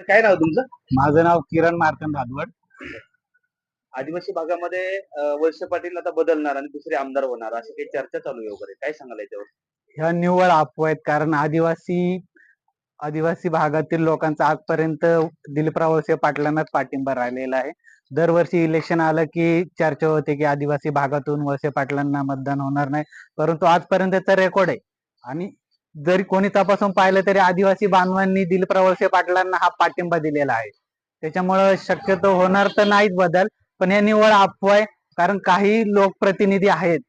काय नाव तुमचं? माझं नाव किरण मार्कन भादवड. आदिवासी भागामध्ये अं, वळसे पाटील आता बदलणार आणि दुसरे आमदार होणार अशी काही चर्चा चालू आहे वगैरे. काय सांगाल याच्यावर? ह्या निव्वळ अफवा आहेत कारण आदिवासी आदिवासी भागातील लोकांचा आजपर्यंत दिलीपराव वळसे पाटलांनाच पाठिंबा राहिलेला आहे. दरवर्षी इलेक्शन आलं की चर्चा होते की आदिवासी भागातून वळसे पाटलांना मतदान होणार नाही. परंतु आजपर्यंतचा रेकॉर्ड आहे. आणि जरी कोणी तपासून पाहिलं तरी आदिवासी बांधवांनी दिलीपराव वळसे पाटलांना हा पाठिंबा दिलेला आहे. त्याच्यामुळं शक्यतो होणार तर नाहीच बदल पण हे निवड अफवाय आहे. कारण काही लोकप्रतिनिधी आहेत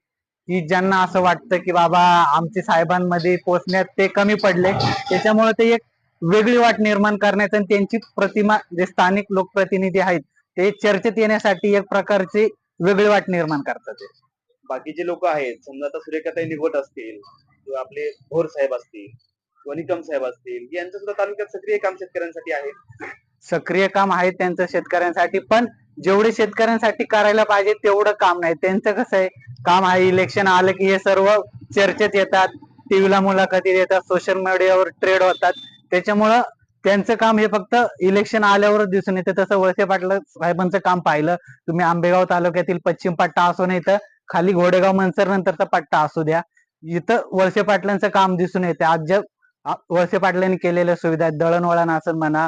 की ज्यांना असं वाटतं की बाबा आमचे साहेबांमध्ये पोचण्यात ते कमी पडले. त्याच्यामुळे ते एक वेगळी वाट निर्माण करण्याचं आणि त्यांची प्रतिमा जे स्थानिक लोकप्रतिनिधी आहेत ते चर्चेत येण्यासाठी एक प्रकारची वेगळी वाट निर्माण करतात ते. बाकीचे लोक आहेत. समजा आता सूर्यकाताई निघत असतील. किंवा आपले भोर साहेब असतील किंवा निकम साहेब असतील यांचं सुद्धा तालुक्यात सक्रिय काम शेतकऱ्यांसाठी आहे. सक्रिय काम आहे त्यांचं शेतकऱ्यांसाठी पण जेवढे शेतकऱ्यांसाठी करायला पाहिजे तेवढं काम नाही. त्यांचं कसं आहे काम आहे इलेक्शन आलं की हे सर्व चर्चेत येतात टीव्हीला मुलाखती देतात सोशल मीडियावर ट्रेड होतात. त्याच्यामुळं त्यांचं काम हे फक्त इलेक्शन आल्यावरच दिसून येतं. तसं वळसे पाटील साहेबांचं काम पाहिलं तुम्ही आंबेगाव तालुक्यातील पश्चिम पट्टा असो नाही तर खाली घोडेगाव मनसर नंतरचा पट्टा असू द्या. इथं वळसे पाटलांचं काम दिसून येते. आज ज्या वळसे पाटलांनी केलेल्या सुविधा आहेत, दळणवळण असेल म्हणा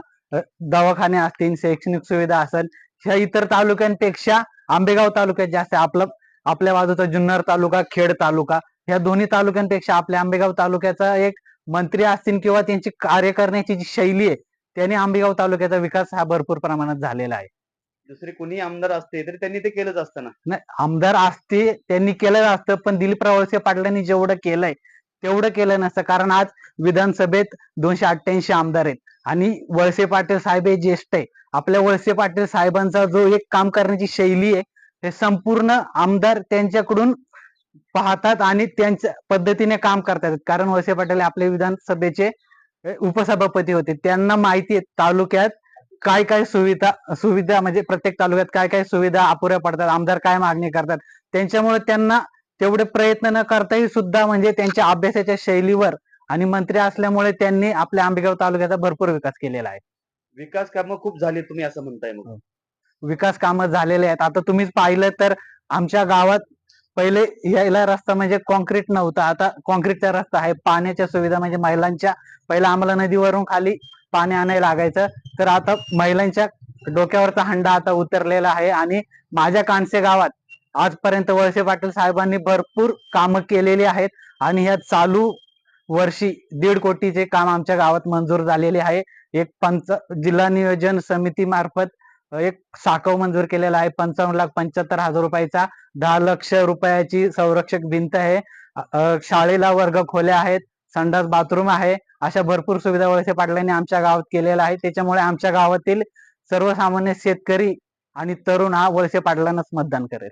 दवाखाने असतील शैक्षणिक सुविधा असेल ह्या इतर तालुक्यांपेक्षा आंबेगाव तालुक्यात जास्त आपलं आपल्या बाजूचा जुन्नर तालुका खेड तालुका ह्या दोन्ही तालुक्यांपेक्षा आपल्या आंबेगाव तालुक्याचा एक मंत्री असतील किंवा त्यांची कार्य करण्याची जी शैली आहे त्याने आंबेगाव तालुक्याचा विकास हा भरपूर प्रमाणात झालेला आहे. दुसरे कोणी आमदार असते तरी त्यांनी ते केलंच असतं ना. नाही आमदार असते त्यांनी केलं असतं पण दिलीप वळसे पाटलांनी जेवढं केलंय तेवढं केलं नसतं. कारण आज विधानसभेत दोनशे अठ्ठ्याऐंशी आमदार आहेत. आणि वळसे पाटील साहेब हे ज्येष्ठ आहे. आपल्या वळसे पाटील साहेबांचा जो एक काम करण्याची शैली आहे हे संपूर्ण आमदार त्यांच्याकडून पाहतात आणि त्यांच्या पद्धतीने काम करतात. कारण वळसे पाटील आपले विधानसभेचे उपसभापती होते. त्यांना माहिती आहे तालुक्यात काय काय सुविधा सुविधा म्हणजे प्रत्येक तालुक्यात काय काय सुविधा अपुऱ्या पडतात आमदार काय मागणी करतात त्यांच्यामुळे त्यांना तेवढे प्रयत्न न करताही सुद्धा म्हणजे त्यांच्या अभ्यासाच्या शैलीवर आणि मंत्री असल्यामुळे त्यांनी आपल्या आंबेगाव तालुक्याचा भरपूर विकास केलेला आहे. विकास कामं खूप झाली तुम्ही असं म्हणताय मग. विकास कामं झालेले आहेत. आता तुम्हीच पाहिलं तर आमच्या गावात पहिले यायला रस्ता म्हणजे कॉन्क्रीट नव्हता. आता कॉन्क्रीटचा रस्ता आहे. पाण्याच्या सुविधा म्हणजे महिलांच्या पहिला आम्हाला नदीवरून खाली पाणी आणायला लागायचं. तर आता महिलांच्या डोक्यावरचा हंडा आता उतरलेला आहे आणि माझ्या कानसे गावात आजपर्यंत वळसे पाटील साहेबांनी भरपूर कामं केलेली आहेत आणि ह्या चालू वर्षी दीड कोटीचे काम आमच्या गावात मंजूर झालेले आहे. एक पंच जिल्हा नियोजन समिती मार्फत एक साखव मंजूर केलेला आहे. पंचावन्न लाख पंच्याहत्तर हजार रुपयाचा दहा लक्ष रुपयाची संरक्षक भिंत आहे. शाळेला वर्ग खोल्या आहेत. संडास बाथरूम आहे. अशा भरपूर सुविधा वळसे पाटलांनी आमच्या गावात केलेल्या आहे त्याच्यामुळे आमच्या गावातील सर्वसामान्य शेतकरी आणि तरुण हा वळसे पाटलांनाच मतदान करेल.